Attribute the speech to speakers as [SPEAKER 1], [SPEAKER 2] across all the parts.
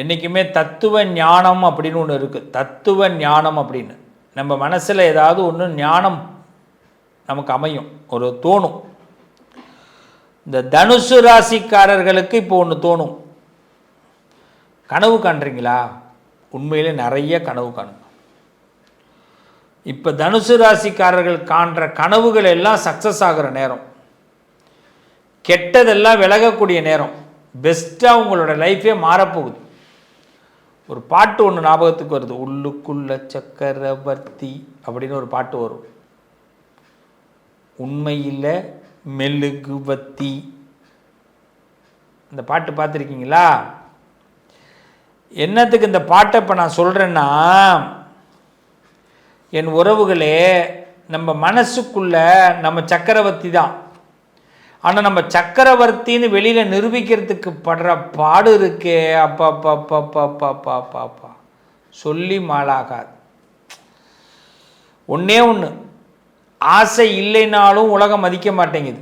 [SPEAKER 1] என்றைக்குமே தத்துவ ஞானம் அப்படின்னு ஒன்று இருக்குது தத்துவ ஞானம் அப்படின்னு. நம்ம மனசில் ஏதாவது ஒன்று ஞானம் நமக்கு அமையும். ஒரு தோணும். இந்த தனுசு ராசிக்காரர்களுக்கு இப்போ ஒன்று தோணும். கனவு காண்றீங்களா? உண்மையிலே நிறைய கனவு காணும். இப்போ தனுசு ராசிக்காரர்கள் காண்ற கனவுகள் எல்லாம் சக்ஸஸ் ஆகிற நேரம். கெட்டதெல்லாம் விலகக்கூடிய நேரம். பெஸ்ட்டாக உங்களோட லைஃபே மாறப்போகுது. ஒரு பாட்டு ஒன்று ஞாபகத்துக்கு வருது. உள்ளுக்குள்ள சக்கரவர்த்தி அப்படின்னு ஒரு பாட்டு வரும். உண்மையில் மெழுகுவத்தி. இந்த பாட்டு பார்த்துருக்கீங்களா? என்னத்துக்கு இந்த பாட்டை இப்போ நான் சொல்கிறேன்னா என் உறவுகளே நம்ம மனசுக்குள்ள நம்ம சக்கரவர்த்தி தான். ஆனால் நம்ம சக்கரவர்த்தின்னு வெளியில் நிரூபிக்கிறதுக்கு படுற பாடு இருக்கே. அப்பா அப்பா அப்பா அப்பா அப்பா அப்பா அப்பா அப்பா சொல்லி மாளாகாது ஒன்றே ஒன்று ஆசை இல்லைனாலும் உலகம் மதிக்க மாட்டேங்குது.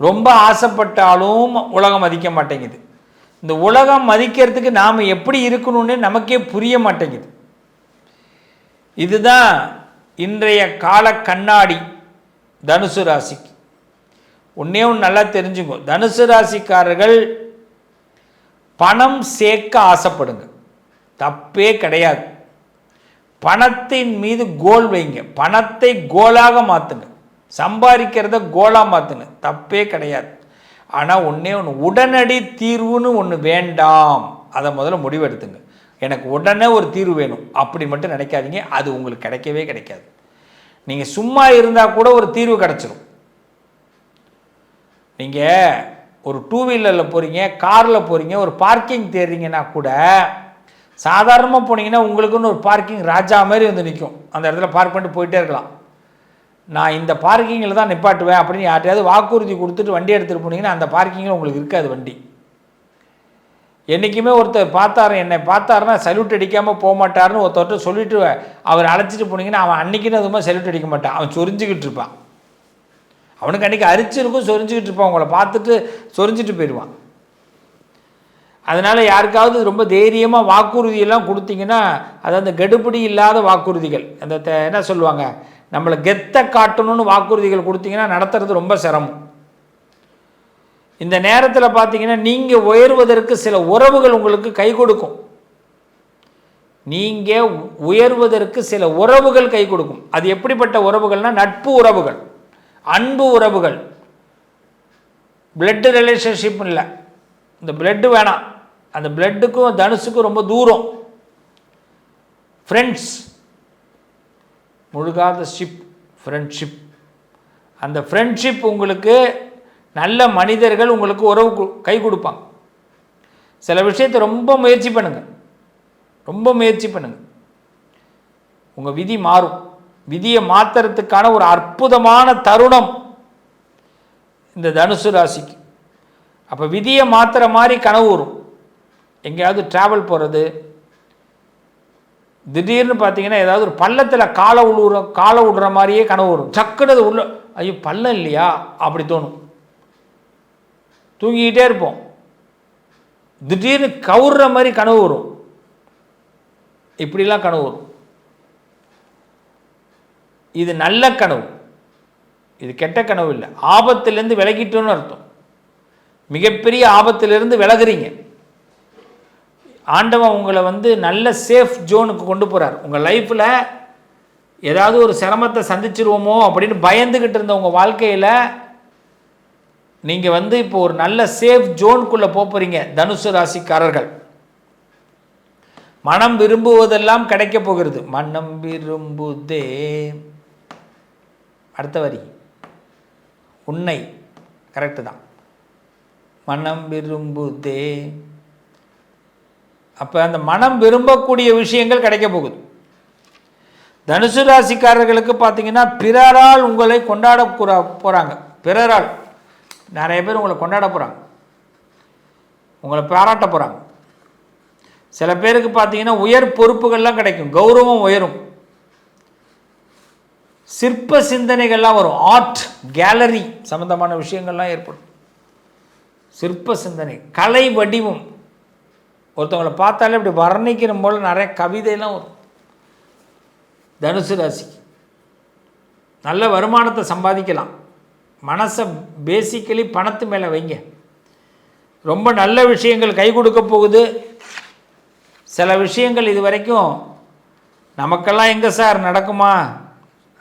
[SPEAKER 1] ரொம்ப ஆசைப்பட்டாலும் உலகம் மதிக்க மாட்டேங்குது. இந்த உலகம் மதிக்கிறதுக்கு நாம் எப்படி இருக்கணும்னு நமக்கே புரிய மாட்டேங்குது. இதுதான் இன்றைய கால கண்ணாடி தனுசு ராசிக்கு. ஒன்றே ஒன்று நல்லா தெரிஞ்சுக்கோ தனுசு ராசிக்காரர்கள் பணம் சேர்க்க ஆசைப்படுங்க. தப்பே கிடையாது. பணத்தின் மீது கோல் வைங்க. பணத்தை கோலாக மாற்றுங்க சம்பாதிக்கிறத கோலாக மாற்றுங்க தப்பே கிடையாது. ஆனால் ஒன்றே ஒன்று உடனடி தீர்வுன்னு ஒன்று வேண்டாம். அதை முதல்ல முடிவெடுத்துங்க. எனக்கு உடனே ஒரு தீர்வு வேணும். அப்படி மட்டும் நினைக்காதீங்க. அது உங்களுக்கு கிடைக்கவே கிடைக்காது. நீங்கள் சும்மா இருந்தால் கூட ஒரு தீர்வு கிடச்சிரும். நீங்கள் ஒரு டூ வீலரில் போகிறீங்க காரில் போகிறீங்க ஒரு பார்க்கிங் தேடுறீங்கன்னா கூட சாதாரணமாக போனீங்கன்னா உங்களுக்குன்னு ஒரு பார்க்கிங் ராஜா மாதிரி வந்து நிற்கும் அந்த இடத்துல பார்க் பண்ணிட்டு போயிட்டே இருக்கலாம். நான் இந்த பார்க்கிங்கில் தான் நிப்பாட்டுவேன் அப்படின்னு யார்ட்டையாவது வாக்குறுதி கொடுத்துட்டு வண்டி எடுத்துகிட்டு போனீங்கன்னா அந்த பார்க்கிங்கில் உங்களுக்கு இருக்காது வண்டி. என்றைக்குமே ஒருத்தர் பார்த்தாரு என்னை பார்த்தாருன்னா சல்யூட் அடிக்காமல் போக மாட்டாருன்னு ஒருத்தர்கிட்ட சொல்லிட்டு அவர் அழைச்சிட்டு போனீங்கன்னா அவன் அன்றைக்கின்னு அதுமாதிரி சல்யூட் அடிக்க மாட்டான். அவன் சொரிஞ்சுக்கிட்டு இருப்பான். அவனுக்கு அன்றைக்கி அரிச்சிருக்கும் சொரிஞ்சுக்கிட்டு இருப்பான் உங்களை பார்த்துட்டு சொரிஞ்சிட்டு போயிடுவான். அதனால் யாருக்காவது ரொம்ப தைரியமாக வாக்குறுதியெல்லாம் கொடுத்தீங்கன்னா அது அந்த கெடுபிடி இல்லாத வாக்குறுதிகள். அந்த த- என்ன சொல்லுவாங்க? நம்மளை கெத்தை காட்டணும்னு வாக்குறுதிகள் கொடுத்தீங்கன்னா நடத்துறது ரொம்ப சிரமம். இந்த நேரத்தில் பார்த்தீங்கன்னா நீங்கள் உயர்வதற்கு சில உறவுகள் உங்களுக்கு கை கொடுக்கும். நீங்கள் உயர்வதற்கு சில உறவுகள் கை கொடுக்கும். அது எப்படிப்பட்ட உறவுகள்னால் நட்பு உறவுகள். அன்பு உறவுகள். பிளட்டு ரிலேஷன்ஷிப் இல்லை. இந்த பிளட்டு வேணாம். அந்த பிளட்டுக்கும் தனுசுக்கும் ரொம்ப தூரம். ஃப்ரெண்ட்ஸ் முழுகாத ஷிப் ஃப்ரெண்ட்ஷிப் அந்த ஃப்ரெண்ட்ஷிப் உங்களுக்கு நல்ல மனிதர்கள் உங்களுக்கு உறவு கை கொடுப்பாங்க. சில விஷயத்தை ரொம்ப முயற்சி பண்ணுங்கள் ரொம்ப முயற்சி பண்ணுங்க. உங்கள் விதி மாறும். விதியை மாத்துறதுக்கான ஒரு அற்புதமான தருணம் இந்த தனுசு ராசிக்கு. அப்போ விதியை மாத்துற மாதிரி கனவு வரும். எங்கேயாவது ட்ராவல் போகிறது திடீர்னு பார்த்தீங்கன்னா ஏதாவது ஒரு பள்ளத்தில் காலை விழுற காலை விடுற மாதிரியே கனவு வரும். டக்குனு அது உள்ள ஐயோ பள்ளம் இல்லையா? அப்படி தோணும். தூங்கிக்கிட்டே இருப்போம். திடீர்னு கவுர்ற மாதிரி கனவு வரும். இப்படிலாம் கனவு வரும். இது நல்ல கனவு. இது கெட்ட கனவு இல்லை. ஆபத்திலேருந்து விலகிட்டோன்னு அர்த்தம். மிகப்பெரிய ஆபத்திலிருந்து விலகுறீங்க. ஆண்டவன் உங்களை வந்து நல்ல சேஃப் ஜோனுக்கு கொண்டு போகிறார் உங்கள் லைஃப்பில் ஏதாவது ஒரு சிரமத்தை சந்திச்சிருவோமோ அப்படின்னு பயந்துக்கிட்டு இருந்த உங்கள் வாழ்க்கையில் நீங்கள் வந்து இப்போ ஒரு நல்ல சேஃப் ஜோனுக்குள்ளே போகிறீங்க தனுசு ராசிக்காரர்கள். மனம் விரும்புவதெல்லாம் கிடைக்க போகிறது. மனம் விரும்புதே அடுத்த வரி. உன்னை. கரெக்டு தான். மனம் விரும்புதே. அப்போ அந்த மனம் விரும்பக்கூடிய விஷயங்கள் கிடைக்க போகுது. தனுசு ராசிக்காரர்களுக்கு பார்த்தீங்கன்னா பிறரால் உங்களை கொண்டாட போகிறாங்க பிறரால். நிறைய பேர் உங்களை கொண்டாட போகிறாங்க உங்களை பாராட்ட போகிறாங்க சில பேருக்கு பார்த்தீங்கன்னா உயர் பொறுப்புகள்லாம் கிடைக்கும். கௌரவம் உயரும். சிற்ப சிந்தனைகள்லாம் வரும். ஆர்ட் கேலரி சம்மந்தமான விஷயங்கள்லாம் ஏற்படும். சிற்ப சிந்தனை கலை வடிவம். ஒருத்தவங்களை பார்த்தாலே இப்படி வர்ணிக்கிற போல் நிறைய கவிதையெல்லாம் வரும். தனுசு ராசி. நல்ல வருமானத்தை சம்பாதிக்கலாம். மனசை பேசிக்கலி பணத்து மேலே வைங்க. ரொம்ப நல்ல விஷயங்கள் கை கொடுக்க போகுது. சில விஷயங்கள் இது வரைக்கும் நமக்கெல்லாம் எங்கே சார் நடக்குமா?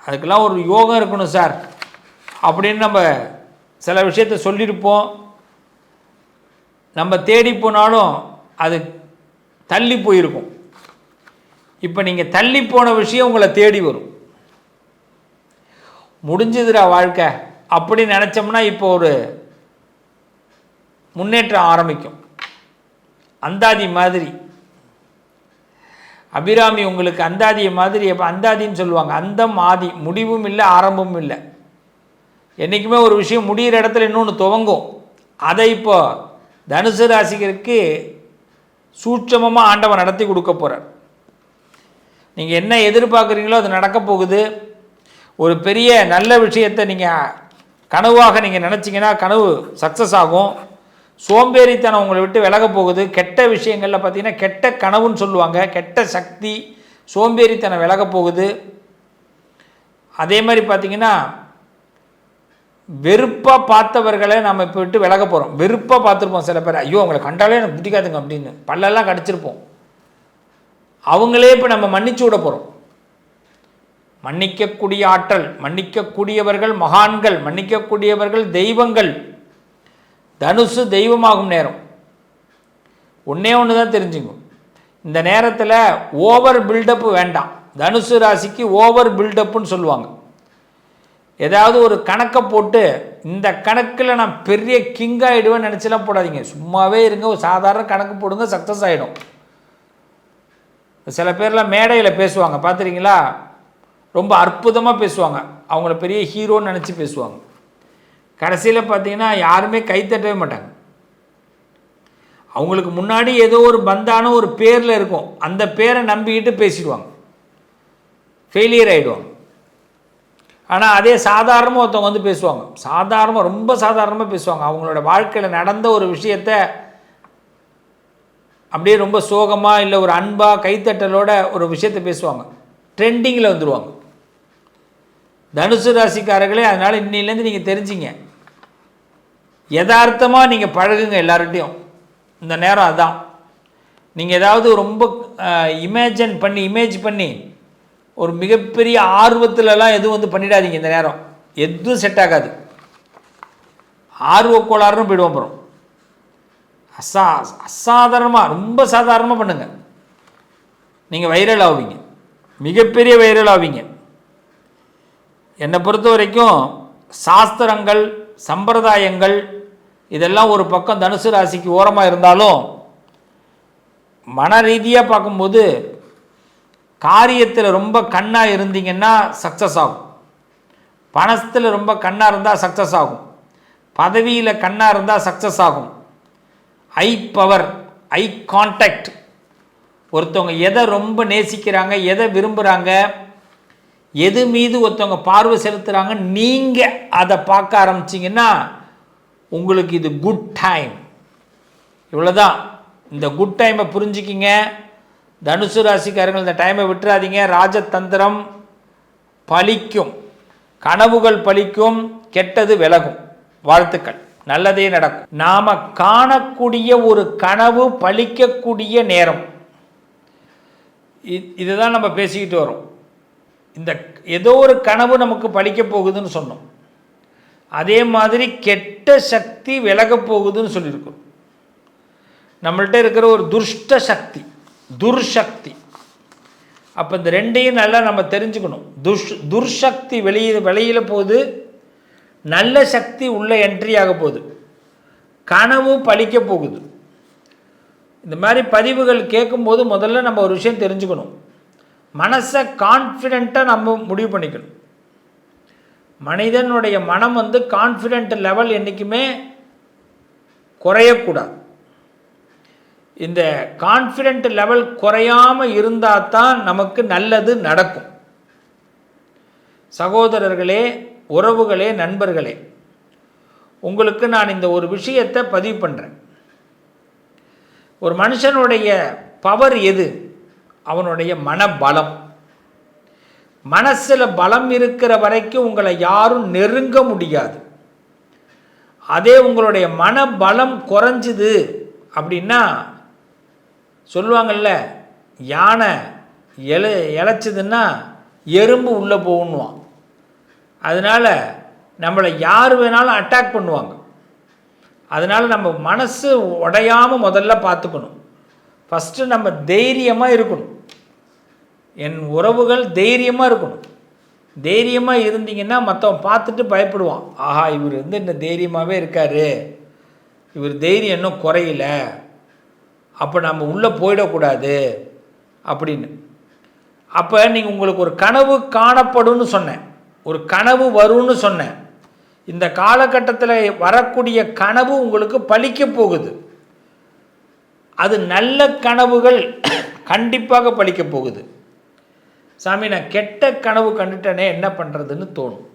[SPEAKER 1] அதுக்கெல்லாம் ஒரு யோகம் இருக்கணும் சார் அப்படின்னு நம்ம சில விஷயத்த சொல்லியிருப்போம். நம்ம தேடி போனாலும் அது தள்ளி போயிருக்கும். இப்போ நீங்கள் தள்ளி போன விஷயம் உங்களை தேடி வரும். முடிஞ்சதுடா வாழ்க்கை. அப்படி நினச்சோம்னா இப்போ ஒரு முன்னேற்றம் ஆரம்பிக்கும். அந்தாதி மாதிரி அபிராமி உங்களுக்கு அந்தாதியை மாதிரி எப்போ அந்தாதின்னு சொல்லுவாங்க. அந்தம் ஆதி. முடிவும் இல்லை ஆரம்பமும் இல்லை. என்றைக்குமே ஒரு விஷயம் முடிகிற இடத்துல இன்னொன்று துவங்கும். அதை இப்போ தனுசு ராசிகருக்கு சூட்சமமாக ஆண்டவன் நடத்தி கொடுக்க போகிறார் நீங்கள் என்ன எதிர்பார்க்குறீங்களோ அது நடக்க போகுது. ஒரு பெரிய நல்ல விஷயத்தை நீங்கள் கனவாக நீங்கள் நினச்சிங்கன்னா கனவு சக்ஸஸ் ஆகும். சோம்பேறித்தனம் உங்களை விட்டு விலக போகுது. கெட்ட விஷயங்களில் பார்த்தீங்கன்னா கெட்ட கனவுன்னு சொல்லுவாங்க. கெட்ட சக்தி சோம்பேறித்தனம் விலக போகுது. அதே மாதிரி பார்த்தீங்கன்னா வெறுப்பாக பார்த்தவர்களை நம்ம இப்போ விட்டு விலக போகிறோம் வெறுப்பாக பார்த்துருப்போம் சில பேர். ஐயோ அவங்களை கண்டாலே எனக்கு பிடிக்காதுங்க அப்படின்னு. பல்லெல்லாம் கடிச்சிருப்போம். அவங்களே இப்போ நம்ம மன்னிச்சு விட போகிறோம் மன்னிக்கக்கூடிய ஆற்றல் மன்னிக்கக்கூடியவர்கள் மகான்கள் மன்னிக்கக்கூடியவர்கள் தெய்வங்கள் தனுசு தெய்வமாகும் நேரம். ஒன்றே ஒன்று தான் தெரிஞ்சுங்க இந்த நேரத்தில் ஓவர் பில்டப்பு வேண்டாம். தனுசு ராசிக்கு ஓவர் பில்டப்புன்னு சொல்லுவாங்க. ஏதாவது ஒரு கணக்கை போட்டு இந்த கணக்கில் நான் பெரிய கிங் ஆகிடுவேன்னு நினச்சிலாம் போடாதீங்க. சும்மாவே இருங்க. ஒரு சாதாரண கணக்கு போடுங்க சக்ஸஸ் ஆகிடும் சில பேர்லாம் மேடையில் பேசுவாங்க. பார்த்துறீங்களா ரொம்ப அற்புதமாக பேசுவாங்க. அவங்கள பெரிய ஹீரோன்னு நினச்சி பேசுவாங்க. கடைசியில் பார்த்தீங்கன்னா யாருமே கைத்தட்டவே மாட்டாங்க. அவங்களுக்கு முன்னாடி ஏதோ ஒரு பந்தான ஒரு பேரில் இருக்கும். அந்த பேரை நம்பிக்கிட்டு பேசிடுவாங்க. ஃபெயிலியர் ஆகிடுவாங்க ஆனால் அதே சாதாரணமாக ஒருத்தவங்க வந்து பேசுவாங்க. சாதாரணமாக ரொம்ப சாதாரணமாக பேசுவாங்க. அவங்களோட வாழ்க்கையில் நடந்த ஒரு விஷயத்த அப்படியே ரொம்ப சோகமாக இல்லை ஒரு அன்பாக கைத்தட்டலோட ஒரு விஷயத்த பேசுவாங்க. ட்ரெண்டிங்கில் வந்துடுவாங்க தனுசு ராசிக்காரர்களே அதனால் இன்னிலேருந்து நீங்கள் தெரிஞ்சிங்க. யதார்த்தமாக நீங்கள் பழகுங்க எல்லார்கிட்டையும். இந்த நேரம் அதான். நீங்கள் ஏதாவது ரொம்ப இமேஜின் பண்ணி இமேஜ் பண்ணி ஒரு மிகப்பெரிய ஆர்வத்திலலாம் எதுவும் வந்து பண்ணிடாதீங்க இந்த நேரம். எதுவும் செட் ஆகாது. ஆர்வ கோளாறுன்னு போயிடுவோம் அப்புறம். அசா அசாதாரணமாக ரொம்ப சாதாரணமாக பண்ணுங்கள் நீங்கள் வைரல் ஆவீங்க. மிகப்பெரிய வைரல் ஆவீங்க. என்னை பொறுத்த வரைக்கும் சாஸ்திரங்கள் சம்பிரதாயங்கள் இதெல்லாம் ஒரு பக்கம் தனுசு ராசிக்கு ஓரமாக இருந்தாலும் மன ரீதியாக பார்க்கும்போது காரியத்தில் ரொம்ப கண்ணாக இருந்தீங்கன்னா சக்ஸஸ் ஆகும். பணத்தில் ரொம்ப கண்ணாக இருந்தால் சக்ஸஸ் ஆகும். பதவியில் கண்ணாக இருந்தால் சக்ஸஸ் ஆகும். ஐ பவர் ஐ கான்டாக்ட் ஒருத்தவங்க எதை ரொம்ப நேசிக்கிறாங்க எதை விரும்புகிறாங்க எது மீது ஒருத்தவங்க பார்வை செலுத்துகிறாங்க நீங்கள் அதை பார்க்க ஆரம்பிச்சிங்கன்னா உங்களுக்கு இது குட் டைம் இவ்வளோதான் இந்த குட் டைமை புரிஞ்சுக்கிங்க. தனுசு ராசிக்காரங்கள் இந்த டைமை விட்டுறாதீங்க. ராஜதந்திரம் பலிக்கும் கனவுகள் பலிக்கும் கெட்டது விலகும். வாழ்த்துக்கள். நல்லதே நடக்கும். நாம் காணக்கூடிய ஒரு கனவு பலிக்கக்கூடிய நேரம். இதுதான் நம்ம பேசிக்கிட்டு வரோம். இந்த ஏதோ ஒரு கனவு நமக்கு பலிக்க போகுதுன்னு சொன்னோம். அதே மாதிரி கெட்ட சக்தி விலக போகுதுன்னு சொல்லியிருக்கோம். நம்மள்கிட்ட இருக்கிற ஒரு துஷ்ட சக்தி துர்சக்தி. அப்போ இந்த ரெண்டையும் நல்லா நம்ம தெரிஞ்சுக்கணும். துஷ் துர்சக்தி வெளியே வெளியில் போகுது நல்ல சக்தி உள்ள என்ட்ரி ஆக போகுது. கனவு பழிக்க போகுது. இந்த மாதிரி பதிவுகள் கேட்கும்போது முதல்ல நம்ம ஒரு விஷயம் தெரிஞ்சுக்கணும். மனசை கான்ஃபிடெண்ட்டாக நம்ம முடிவு பண்ணிக்கணும். மனிதனுடைய மனம் வந்து கான்ஃபிடென்ட் லெவல் என்றைக்குமே குறையக்கூடாது. இந்த கான்ஃபிடென்ட் லெவல் குறையாமல் இருந்தால் தான் நமக்கு நல்லது நடக்கும். சகோதரர்களே உறவுகளே நண்பர்களே உங்களுக்கு நான் இந்த ஒரு விஷயத்தை பதிவு பண்ணுறேன் ஒரு மனுஷனுடைய பவர் எது? அவனுடைய மனபலம். மனசில் பலம் இருக்கிற வரைக்கும் உங்களை யாரும் நெருங்க முடியாது. அதே உங்களுடைய மனபலம் குறைஞ்சுது அப்படின்னா சொல்லுவாங்கள்ல யானை எழ இழைச்சிதுன்னா எறும்பு உள்ளே போகணுவான் அதனால் நம்மளை யார் வேணாலும் அட்டாக் பண்ணுவாங்க. அதனால் நம்ம மனசு உடையாமல் முதல்ல பார்த்துக்கணும். ஃபஸ்ட்டு நம்ம தைரியமாக இருக்கணும். என் உறவுகள் தைரியமாக இருக்கணும். தைரியமாக இருந்தீங்கன்னா மற்றவன் பார்த்துட்டு பயப்படுவான். ஆஹா இவர் வந்து இந்த தைரியமாகவே இருக்கார். இவர் தைரியம் இன்னும் குறையில. அப்போ நம்ம உள்ளே போயிடக்கூடாது. அப்படின்னு. அப்போ நீங்கள் உங்களுக்கு ஒரு கனவு காணப்படும்னு சொன்னேன். ஒரு கனவு வரும்னு சொன்னேன். இந்த காலகட்டத்தில் வரக்கூடிய கனவு உங்களுக்கு பழிக்க போகுது. அது நல்ல கனவுகள் கண்டிப்பாக பலிக்க போகுது. சாமி நான் கெட்ட கனவு கண்டுட்டேனே என்ன பண்ணுறதுன்னு தோணும்.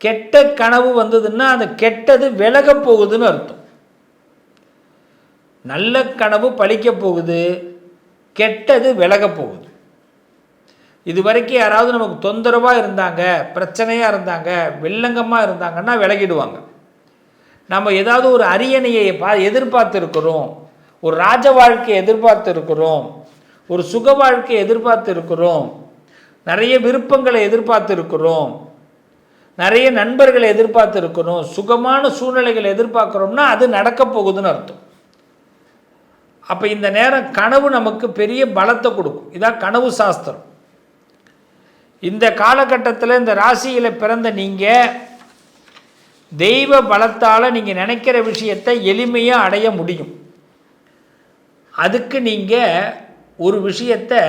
[SPEAKER 1] கெட்ட கனவு வந்ததுன்னா அந்த கெட்டது விலக போகுதுன்னு அர்த்தம். நல்ல கனவு பழிக்க போகுது கெட்டது விலக போகுது. இது வரைக்கும் யாராவது நமக்கு தொந்தரவாக இருந்தாங்க பிரச்சனையாக இருந்தாங்க வெள்ளங்கமாக இருந்தாங்கன்னா விலகிடுவாங்க. நம்ம ஏதாவது ஒரு அரியணையை பா எதிர்பார்த்து இருக்கிறோம் ஒரு ராஜ வாழ்க்கையை எதிர்பார்த்து இருக்கிறோம் ஒரு சுக வாழ்க்கையை எதிர்பார்த்து இருக்கிறோம் நிறைய விருப்பங்களை எதிர்பார்த்து இருக்கிறோம் நிறைய நண்பர்களை எதிர்பார்த்து இருக்கிறோம் சுகமான சூழ்நிலைகளை எதிர்பார்க்குறோம்னா அது நடக்க போகுதுன்னு அர்த்தம். அப்போ இந்த நேரம் கனவு நமக்கு பெரிய பலத்தை கொடுக்கும். இதான் கனவு சாஸ்திரம். இந்த காலகட்டத்தில் இந்த ராசியில் பிறந்த நீங்கள் தெய்வ பலத்தால் நீங்கள் நினைக்கிற விஷயத்தை எளிமையாக அடைய முடியும். அதுக்கு நீங்கள் ஒரு விஷயத்தை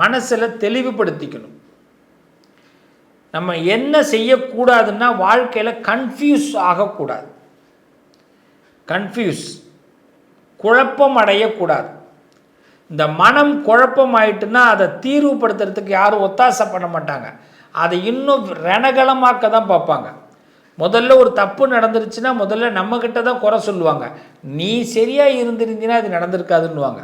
[SPEAKER 1] மனசில் தெளிவுபடுத்திக்கணும். நம்ம என்ன செய்யக்கூடாதுன்னா வாழ்க்கையில் கன்ஃபியூஸ் ஆகக்கூடாது. கன்ஃபியூஸ் குழப்பம் அடையக்கூடாது. இந்த மனம் குழப்பம் ஆயிட்டுன்னா அதை தீர்வுபடுத்துறதுக்கு யாரும் ஒத்தாசை பண்ண மாட்டாங்க. அதை இன்னும் ரணகலமாக்க தான் பார்ப்பாங்க. முதல்ல ஒரு தப்பு நடந்துருச்சுன்னா முதல்ல நம்மக்கிட்ட தான் குறை சொல்லுவாங்க. நீ சரியாக இருந்திருந்தீங்கன்னா அது நடந்திருக்காதுன்னுவாங்க.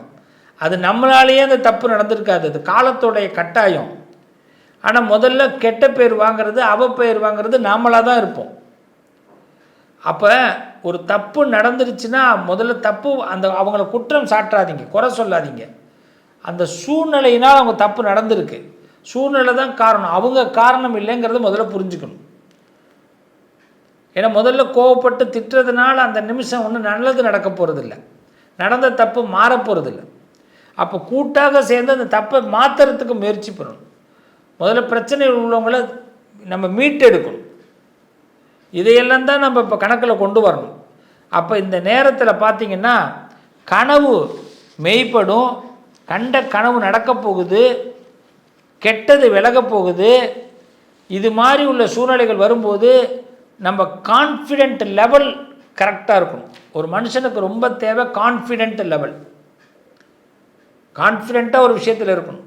[SPEAKER 1] அது நம்மளாலேயே அந்த தப்பு நடந்திருக்காது. அது காலத்தோடைய கட்டாயம். ஆனால் முதல்ல கெட்ட பேர் வாங்கிறது அவப்பெயர் வாங்கிறது நாமளாக தான் இருப்போம். அப்போ ஒரு தப்பு நடந்துருச்சுன்னா முதல்ல தப்பு அந்த அவங்கள குற்றம் சாட்டாதீங்க குறை சொல்லாதீங்க. அந்த சூழ்நிலையினால் அவங்க தப்பு நடந்திருக்கு. சூழ்நிலை தான் காரணம். அவங்க காரணம் இல்லைங்கிறத முதல்ல புரிஞ்சுக்கணும். ஏன்னா முதல்ல கோவப்பட்டு திட்டுறதுனால அந்த நிமிஷம் ஒன்றும் நல்லது நடக்க போகிறதில்ல நடந்த தப்பு மாற போகிறதில்ல அப்போ கூட்டாக சேர்ந்து அந்த தப்பை மாற்றுறதுக்கு முயற்சி பண்ணணும். முதல்ல பிரச்சனை உள்ளவங்கள நம்ம மீட்டெடுக்கணும். இதையெல்லாம் தான் நம்ம இப்போ கணக்கில் கொண்டு வரணும். அப்போ இந்த நேரத்தில் பார்த்திங்கன்னா கனவு மெய்ப்படும் கண்ட கனவு நடக்கப் போகுது கெட்டது விலகப் போகுது இது மாதிரி உள்ள சூழ்நிலைகள் வரும்போது நம்ம கான்ஃபிடென்ட் லெவல் கரெக்டாக இருக்கணும். ஒரு மனுஷனுக்கு ரொம்ப தேவை கான்ஃபிடென்ட் லெவல் கான்ஃபிடெண்ட்டாக ஒரு விஷயத்தில் இருக்கணும்.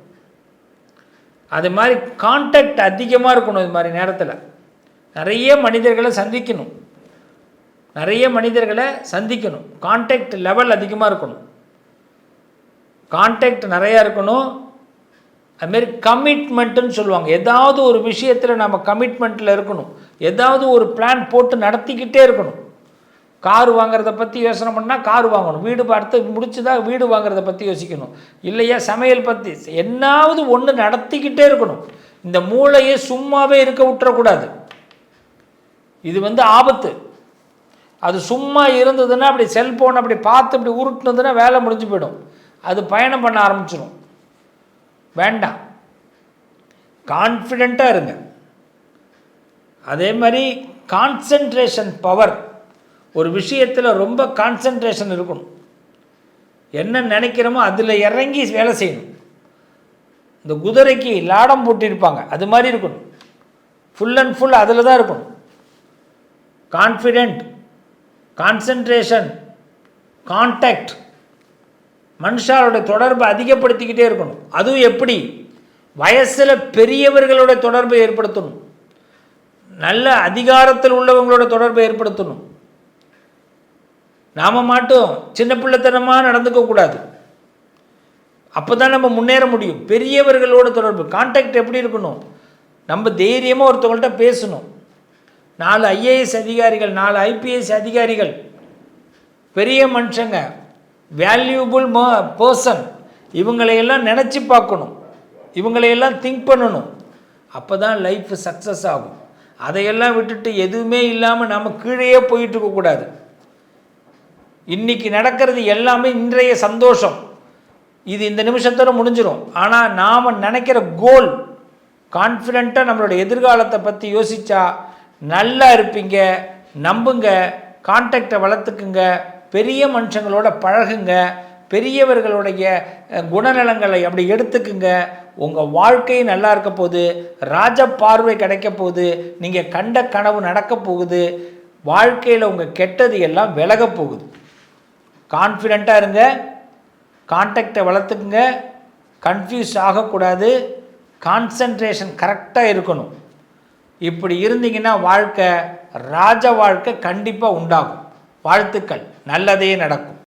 [SPEAKER 1] அது மாதிரி கான்டாக்ட் அதிகமாக இருக்கணும் இது மாதிரி நேரத்தில். நிறைய மனிதர்களை சந்திக்கணும். நிறைய மனிதர்களை சந்திக்கணும். கான்டாக்ட் லெவல் அதிகமாக இருக்கணும். கான்டாக்ட் நிறையா இருக்கணும். அதுமாரி கமிட்மெண்ட்டுன்னு சொல்லுவாங்க. ஏதாவது ஒரு விஷயத்தில் நம்ம கமிட்மெண்ட்டில் இருக்கணும். ஏதாவது ஒரு பிளான் போட்டு நடத்திக்கிட்டே இருக்கணும். கார் வாங்குறத பற்றி யோசனை பண்ணால் கார் வாங்கணும். வீடு அடுத்து முடிச்சு தான் வீடு வாங்குறத பற்றி யோசிக்கணும். இல்லையா சமையல் பற்றி என்னாவது ஒன்று நடத்திக்கிட்டே இருக்கணும். இந்த மூளையை சும்மாவே இருக்க விட்டுறக்கூடாது. இது வந்து ஆபத்து. அது சும்மா இருந்ததுன்னா அப்படி செல்ஃபோன் அப்படி பார்த்து அப்படி உருட்டுனதுன்னா வேலை முடிஞ்சு போயிடும். அது பயணம் பண்ண ஆரம்பிச்சிடும் வேண்டாம். கான்ஃபிடெண்ட்டாக இருங்க. அதே மாதிரி கான்சன்ட்ரேஷன் பவர் ஒரு விஷயத்தில் ரொம்ப கான்சன்ட்ரேஷன் இருக்கணும். என்ன நினைக்கிறோமோ அதில் இறங்கி வேலை செய்யணும். இந்த குதிரைக்கு லாடம் போட்டிருப்பாங்க அது மாதிரி இருக்கணும். ஃபுல் அண்ட் ஃபுல் அதில் தான் இருக்கணும். கான்ஃபிடென்ட் கான்சன்ட்ரேஷன் கான்டாக்ட் மனுஷாரோட தொடர்பை அதிகப்படுத்திக்கிட்டே இருக்கணும். அதுவும் எப்படி? வயசில் பெரியவர்களோட தொடர்பை ஏற்படுத்தணும். நல்ல அதிகாரத்தில் உள்ளவங்களோட தொடர்பை ஏற்படுத்தணும். நாம் மாட்டும். சின்ன பிள்ளைத்தனமாக நடந்துக்க கூடாது. அப்போ தான் நம்ம முன்னேற முடியும். பெரியவர்களோட தொடர்பு. கான்டாக்ட் எப்படி இருக்கணும்? நம்ம தைரியமாக ஒருத்தவங்கள்ட்ட பேசணும். நாலு ஐஏஎஸ் அதிகாரிகள் நாலு ஐபிஎஸ் அதிகாரிகள். பெரிய மனுஷங்க. வேல்யூபுள் மோ பர்சன் இவங்களையெல்லாம் நினச்சி பார்க்கணும். இவங்களையெல்லாம் திங்க் பண்ணணும். அப்போ தான் லைஃப் சக்ஸஸ் ஆகும். அதையெல்லாம் விட்டுட்டு எதுவுமே இல்லாமல் நம்ம கீழேயே போயிட்டு இருக்கக்கூடாது. இன்றைக்கி நடக்கிறது எல்லாமே இன்றைய சந்தோஷம். இது இந்த நிமிஷத்தோட முடிஞ்சிடும் ஆனால் நாம் நினைக்கிற கோல் கான்ஃபிடெண்ட்டாக நம்மளோட எதிர்காலத்தை பற்றி யோசித்தா நல்லா இருப்பீங்க நம்புங்க கான்டாக்டை வளர்த்துக்குங்க பெரிய மனுஷங்களோட பழகுங்க பெரியவர்களுடைய குணநலங்களை அப்படி எடுத்துக்குங்க. உங்கள் வாழ்க்கையும் நல்லா இருக்க போகுது ராஜ பார்வை கிடைக்க போகுது நீங்கள் கண்ட கனவு நடக்க போகுது வாழ்க்கையில் உங்கள் கெட்டது எல்லாம் விலக போகுது. கான்ஃபிடெண்ட்டாக இருங்க. கான்டாக்டை வளர்த்துக்குங்க. கன்ஃபியூஸ் ஆகக்கூடாது. கான்சன்ட்ரேஷன் கரெக்டாக இருக்கணும். இப்படி இருந்தீங்கன்னா வாழ்க்கை ராஜ வாழ்க்கை கண்டிப்பாக உண்டாகும். வாழ்த்துக்கள். நல்லதே நடக்கும்.